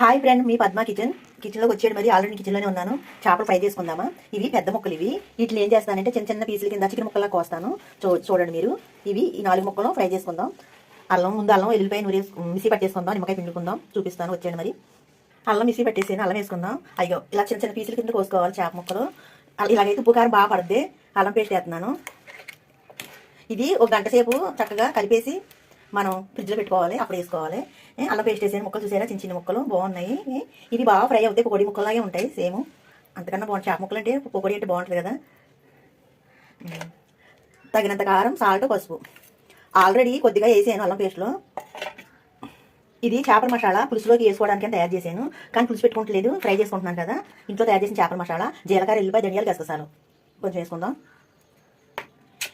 Hi friend మీ Padma kitchen. కిచెన్లోకి వచ్చేది మరి. ఆల్రెడీ కిచెన్లోనే ఉన్నాను. చేపలు ఫ్రై చేసుకుందామా? ఇవి పెద్ద ముక్కలు ఇవి. వీటిని ఏం చేస్తానంటే చిన్న చిన్న పీసులు కింద చికెన్ ముక్కలా కోస్తాను. చూ చూడండి మీరు. ఇవి ఈ నాలుగు ముక్కలు ఫ్రై చేసుకుందాం. అల్లం ముందు అల్లం ఎల్లిపాయ నూరి మిసి పట్టేసుకుందాం. నిమ్మకాయ పిండుకుందాం. చూపిస్తాను. వచ్చేయండి మరి. అల్లం మిసి పట్టేసి అల్లం వేసుకుందాం. అయ్యో ఇలా చిన్న చిన్న పీసులు కింద కోసుకోవాలి చేప ముక్కలు. ఇలాగైతే ఉప్పు కారం బాగా పడుద్ది. అల్లం పేస్ట్ వేస్తున్నాను. ఇది ఒక గంట సేపు చక్కగా కలిపేసి మనం ఫ్రిడ్జ్లో పెట్టుకోవాలి అప్పుడు వేసుకోవాలి. ఏ, అల్లం పేస్ట్ వేసిన ముక్కలు చూసారా? చిన్న చిన్న ముక్కలు బాగున్నాయి. ఇవి బాగా ఫ్రై అవుతాయి పొడి ముక్కలాగే ఉంటాయి సేమ్. అంతకన్నా బాగుంటుంది చేప ముక్కలు అంటే పొడి అంటే బాగుంటుంది కదా. తగినంత కారం సాల్ట్ పసుపు. ఆల్రెడీ కొద్దిగా వేసాను అల్లం పేస్ట్లో. ఇది చేపల మసాలా పులుసులోకి వేసుకోవడానికి తయారు చేశాను. కానీ పులుసు పెట్టుకుంటలేదు ఫ్రై చేసుకుంటున్నాను కదా. ఇంట్లో తయారు చేసిన చేపల మసాలా జీలకర్ర ఎల్లిపాయ ధనియాలు గసగసాలు. కొంచెం వేసుకుందాం.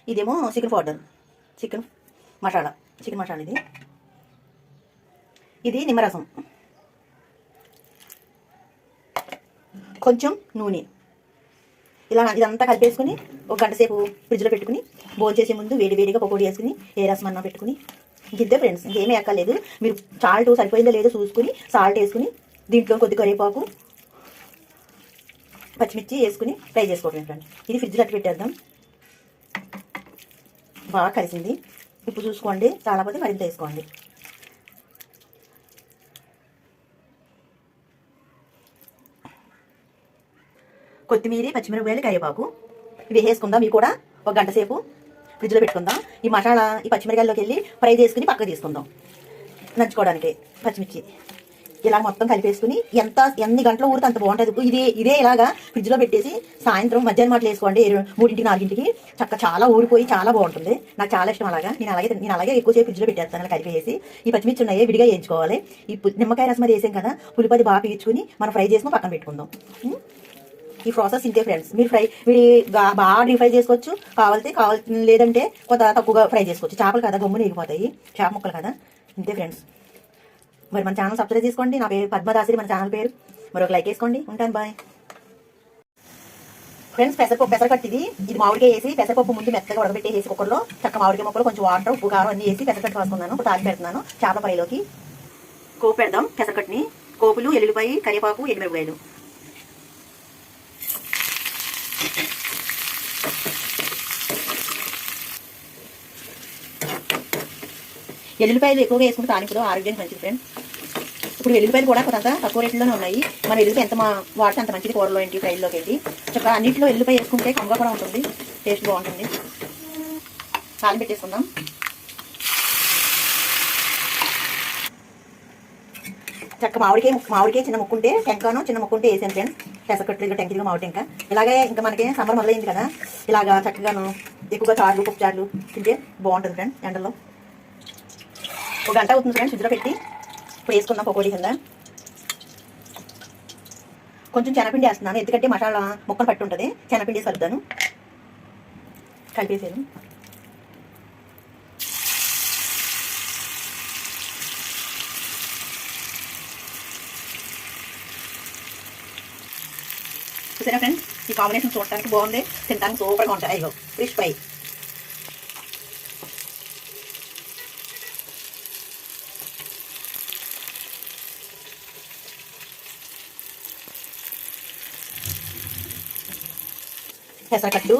ఇదేమో chicken powder chicken masala. Chicken masala ఇది. ఇది నిమ్మరసం. కొంచెం నూనె. ఇలా ఇదంతా కలిపేసుకుని ఒక గంట సేపు ఫ్రిడ్జ్లో పెట్టుకుని బోల్ చేసే ముందు వేడి వేడిగా పకోడీ వేసుకుని ఏ రసం అన్నా పెట్టుకుని. ఇంతే ఫ్రెండ్స్ ఇంకేమీ ఎక్కలేదు మీరు సాల్ట్ సరిపోయిందో లేదో చూసుకుని సాల్ట్ వేసుకుని దీంట్లో కొద్ది కరివేపాకు పచ్చిమిర్చి వేసుకుని ఫ్రై చేసుకోవడం ఫ్రెండ్స్. ఇది ఫ్రిడ్జ్లో అట్టు పెట్టేద్దాం బాగా కలిసింది. ఉప్పు చూసుకోండి చాలా పోతే మరింత వేసుకోండి. కొత్తిమీర పచ్చిమిరపకాయలు కరివేపాకు ఇవి వేసుకుందాం. ఇవి కూడా ఒక గంట సేపు ఫ్రిడ్జ్లో పెట్టుకుందాం. ఈ మసాలా ఈ పచ్చిమిరకాయల్లోకి వెళ్ళి ఫ్రై చేసుకుని పక్కకు తీసుకుందాం. నంచుకోవడానికి పచ్చిమిర్చి. ఇలా మొత్తం కలిపేసుకుని ఎంత ఎన్ని గంటలు ఊరితే అంత బాగుంటుంది. ఇదే ఇదే ఇలాగా ఫ్రిడ్జ్లో పెట్టేసి సాయంత్రం మధ్యాహ్నం మాటలు వేసుకోండి. మూడింటికి నాలుగింటికి. చక్క చాలా ఊరిపోయి చాలా బాగుంటుంది. నాకు చాలా ఇష్టం అలాగా. నేను అలాగే నేను అలాగే ఎక్కువసేపు ఫ్రిడ్జ్లో పెట్టేస్తాను. అలా కలిపేసి ఈ పచ్చిమిర్చి ఉన్నాయి విడిగా వేయించుకోవాలి. ఈ నిమ్మకాయ రసం అది వేసాం కదా పులిపది బాగా పీల్చుకుని మనం ఫ్రై చేసుకుని పక్కన పెట్టుకుందాం. ఈ ప్రాసెస్ ఇంతే ఫ్రెండ్స్. మీరు ఫ్రై మీరు బాగా డీప్ ఫ్రై చేసుకోవచ్చు. కావాలితే కావాలి లేదంటే కొంత తక్కువగా ఫ్రై చేసుకోవచ్చు. చేపలు కదా గమ్మున ఎగిపోతాయి చేప ముక్కలు కదా. ఇంతే ఫ్రెండ్స్. మరి మన ఛానల్ సబ్స్క్రైబ్ చేసుకోండి. నా పేరు పద్మదాసిరి మన ఛానల్ పేరు. మరొక లైక్ వేసుకోండి. ఉంటాను బాయ్. ఫ్రెండ్స్ పెసరపప్పు పెసరకట్టు ఇది. ఇది మామిడికాయ వేసి పెసరపప్పు ముందు మెత్తగా ఉడకబెట్టి వేసి కుక్కర్లో చక్క మామిడికాయ ముక్కలు కొంచెం వాటర్ ఉప్పు కారం అన్ని వేసి పెసరకట్టు వేసుకున్నాను తాగి పెడుతున్నాను. చేపల ఫ్రైలోకి. కోపు పెడదాం. పెసరకట్టుని. కోపులు ఎల్లుల్లిపాయ కరివేపాకు ఎండుమిరపకాయలు. ఎల్లుపాయలు ఎక్కువగా వేసుకుంటే తానింపులో ఆరోగ్యానికి మంచిది ఫ్రెండ్ ఇప్పుడు వెల్లుల్లిపాయలు కూడా కొంత తక్కువ రేట్లోనే ఉన్నాయి. మన వెల్లుల్లిపాయ ఎంత మా వాడితే అంత మంచిది కూరలో ఏంటి ఫ్రైల్లోకి ఏంటి? చక్కగా అన్నింటిలో ఎల్లుల్లిపాయ వేసుకుంటే కమ్మగా కూడా ఉంటుంది టేస్ట్ బాగుంటుంది. కాలం పెట్టేసుకుందాం. చక్క మామిడికాయ మామిడికాయ చిన్న ముక్కుంటే టెంకాను చిన్న ముక్కుంటే వేసాను ఫ్రెండ్స్ పెసకట్లు ఇంకా టెంకిగా మామిడి ఇంకా. ఇలాగే ఇంకా మనకి సమ్మర్ మొదలైంది కదా ఇలాగా చక్కగాను ఎక్కువగా చార్లు పప్పు చార్లు తింటే బాగుంటుంది ఫ్రెండ్ ఎండలో. ఒక గంట అవుతుంది ఫ్రెండ్స్ ఫ్రిడ్జ్లో పెట్టి. ఇప్పుడు వేసుకుందాం పకోడీ కింద. కొంచెం శనగపిండి వేస్తున్నాను. ఎందుకంటే మసాలా ముక్కలు పట్టి ఉంటుంది. శనగపిండి వేసి కలుపుతాను కలిపేసాను చూసారా ఫ్రెండ్స్? ఈ కాంబినేషన్ చూడటానికి బాగుంది. తినడానికి సూపర్గా ఉంటాయి. అయ్యో ఫిష్ ఫ్రై పెసరకట్టు